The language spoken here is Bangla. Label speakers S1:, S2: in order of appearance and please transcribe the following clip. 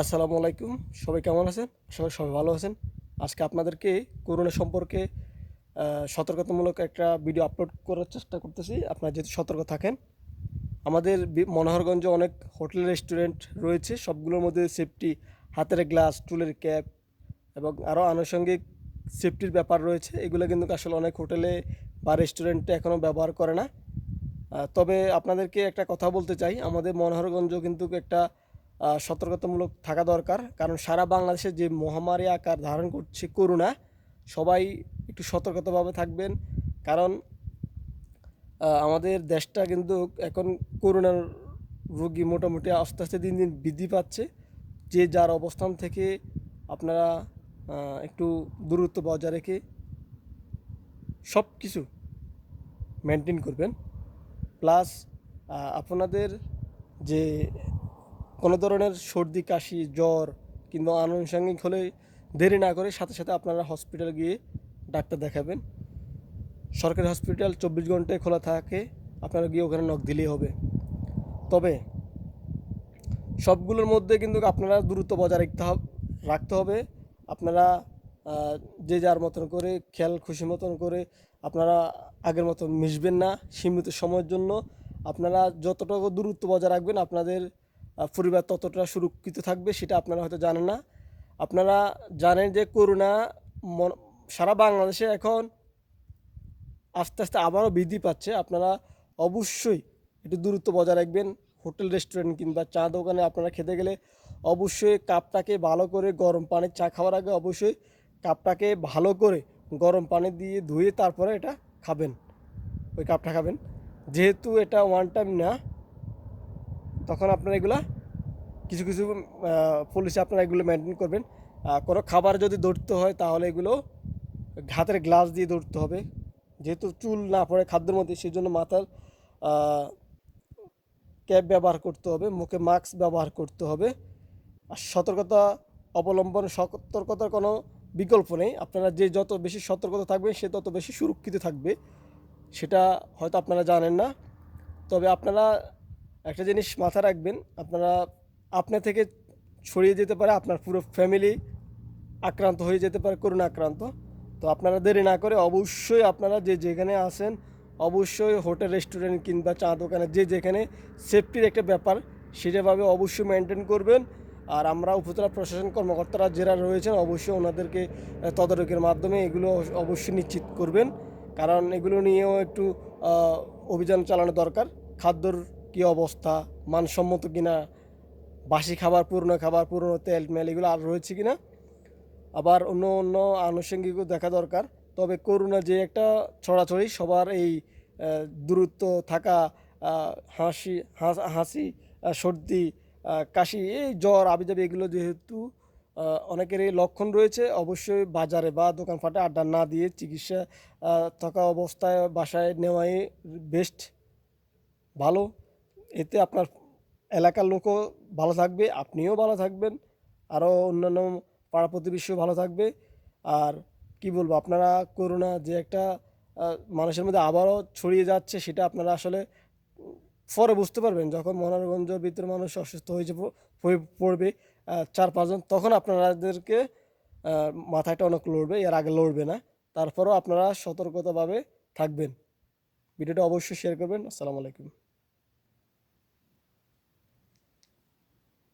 S1: আসসালামু আলাইকুম। সবাই কেমন আছেন? সবাই সবাই ভালো আছেন। আজকে আপনাদেরকে করোনা সম্পর্কে সতর্কতামূলক একটা ভিডিও আপলোড করার চেষ্টা করতেছি। আপনারা যেহেতু সতর্ক থাকেন, আমাদের মনোহরগঞ্জে অনেক হোটেল, রেস্টুরেন্ট রয়েছে। সবগুলোর মধ্যে সেফটি হাতের গ্লাস টুলের ক্যাপ এবং আরও আনুষঙ্গিক সেফটির ব্যাপার রয়েছে। এগুলো কিন্তু আসলে অনেক হোটেলে বা রেস্টুরেন্টে এখনও ব্যবহার করে না। তবে আপনাদেরকে একটা কথা বলতে চাই। আমাদের মনোহরগঞ্জ কিন্তু একটা সতর্কতামূলক থাকা দরকার। কারণ সারা বাংলাদেশে যে মহামারী আকার ধারণ করছে করোনা, সবাই একটু সতর্কতাভাবে থাকবেন। কারণ আমাদের দেশটা কিন্তু এখন করোনার রোগী মোটামুটি আস্তে আস্তে দিন দিন বৃদ্ধি পাচ্ছে। যে যার অবস্থান থেকে আপনারা একটু দূরত্ব বজায় রেখে সব কিছু মেনটেন করবেন প্লাস আপনাদের যে কোনো ধরনের সর্দি, কাশি, জ্বর কিংবা আনুষঙ্গিক হলে দেরি না করে সাথে সাথে আপনারা হসপিটাল গিয়ে ডাক্তার দেখাবেন। সরকারি হসপিটাল চব্বিশ ঘন্টায় খোলা থাকে, আপনারা গিয়ে ওখানে নখ দিলেই হবে। তবে সবগুলোর মধ্যে কিন্তু আপনারা দূরত্ব বজায় রাখতে হবে রাখতে হবে। আপনারা যে যার মতন করে খেয়াল, খুশি মতন করে আপনারা আগের মতন মিশবেন না। সীমিত সময়ের জন্য আপনারা যতটুকু দূরত্ব বজায় রাখবেন, আপনাদের পরিবার ততটা সুরক্ষিত থাকবে সেটা আপনারা হয়তো জানেন না। আপনারা জানেন যে করোনা সারা বাংলাদেশে এখন আস্তে আস্তে আবারও বৃদ্ধি পাচ্ছে। আপনারা অবশ্যই একটু দূরত্ব বজায় রাখবেন। হোটেল, রেস্টুরেন্ট কিংবা চা দোকানে আপনারা খেতে গেলে অবশ্যই কাপটাকে ভালো করে গরম পানির চা খাওয়ার আগে অবশ্যই কাপটাকে ভালো করে গরম পানি দিয়ে ধুয়ে তারপরে এটা খাবেন। ওই কাপটা খাবেন। যেহেতু এটা ওয়ান টাইম না তখন আপনারা এগুলা কিছু কিছু পলিসি আপনারা এগুলো মেনটেন করবেন। কোনো খাবার যদি ধরতে হয় তাহলে এগুলো হাতের গ্লাস দিয়ে ধরতে হবে। যেহেতু চুল না পড়ে খাদ্যের মধ্যে সেই জন্য মাথার ক্যাপ ব্যবহার করতে হবে, মুখে মাস্ক ব্যবহার করতে হবে। আর সতর্কতা অবলম্বন, সতর্কতার কোনো বিকল্প নেই। আপনারা যে যত বেশি সতর্কতা থাকবে সে তত বেশি সুরক্ষিত থাকবে। সেটা হয়তো আপনারা জানেন না। তবে আপনারা একটা জিনিস মাথায় রাখবেন, আপনারা আপনা থেকে ছড়িয়ে যেতে পারে, আপনার পুরো ফ্যামিলি আক্রান্ত হয়ে যেতে পারে, করোনা আক্রান্ত। তো আপনারা দেরি না করে অবশ্যই আপনারা যে যেখানে আসেন অবশ্যই হোটেল রেস্টুরেন্ট কিংবা চা দোকানে যে যেখানে সেফটির একটা ব্যাপার সেটাভাবে অবশ্যই মেনটেন করবেন। আর আমরা উপজেলা প্রশাসন কর্মকর্তারা যারা রয়েছেন, অবশ্যই ওনাদেরকে তদারকির মাধ্যমে এগুলো অবশ্যই নিশ্চিত করবেন। কারণ এগুলো নিয়েও একটু অভিযান চালানো দরকার। খাদ্যর কী অবস্থা? মানসম্মত কিনা? বাসি খাবার, পুরনো খাবার, পুরনো তেল, মেল, এগুলো আর রয়েছে কিনা? আবার অন্য অন্য আনুষঙ্গিকও দেখা দরকার। তবে করোনা যে একটা ছড়াছড়ি, সবার এই দূরত্ব থাকা হাসি, হাস- সর্দি কাশি, এই জ্বর, আবিজাবি, এগুলো যেহেতু অনেকেরই লক্ষণ রয়েছে, অবশ্যই বাজারে বা দোকানপাটে আড্ডা না দিয়ে চিকিৎসা থাকা অবস্থায় বাসায় নেওয়াই বেস্ট ভালো। এতে আপনার এলাকার লোকও ভালো থাকবে আপনিও ভালো থাকবেন আরও অন্যান্য পাড়া প্রতিবেশীও ভালো থাকবে। আর কি বলব আপনারা করোনা যে একটা মানুষের মধ্যে আবারও ছড়িয়ে যাচ্ছে সেটা আপনারা আসলে পরে বুঝতে পারবেন। যখন মনোরঞ্জের ভিতরে মানুষ অসুস্থ হয়ে পড়বে চার পাঁচজন তখন আপনাদেরকে আহ, মাথাটা অনেক লড়বে এর আগে লড়বে না। তারপরেও আপনারা সতর্কতাভাবে থাকবেন। ভিডিওটা অবশ্যই শেয়ার করবেন। আসসালামু আলাইকুম।